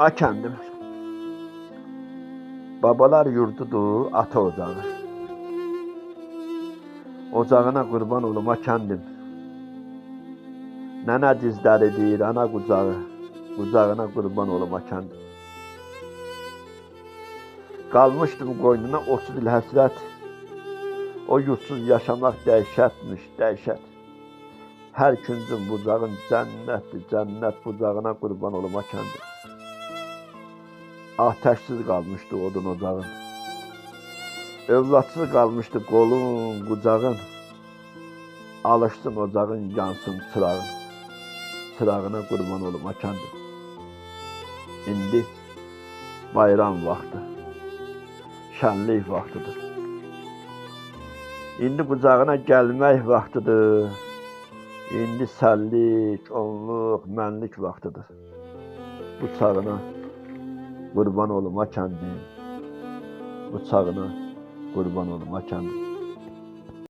A kendim. Babalar yurdudur, ata ocağı. Ocağına kurban olum a kendim. Nənə dizləri deyir, ana qucağı. Qucağına qurban olum a kendim. Qalmışdım qoynuna 30 il həsrət. O yurtsuz yaşamaq dəhşətmiş, dəhşət. Hər küncün bucağın cənnətdir, cənnət bucağına qurban olum a kendim. Ateşsiz qalmışdı odun ocağın. Övladsız qalmışdı qolun, qucağın. Alışsın ocağın, yansın çırağın. Çırağına qurban olum a kendim. İndi bayram vaxtı, şənlik vaxtıdır. İndi qucağına gəlmək vaxtıdır. İndi səllik, onluq, mənlik vaxtıdır. Bu çağına qurban olum a kendim. Bu çağına qurban olum a.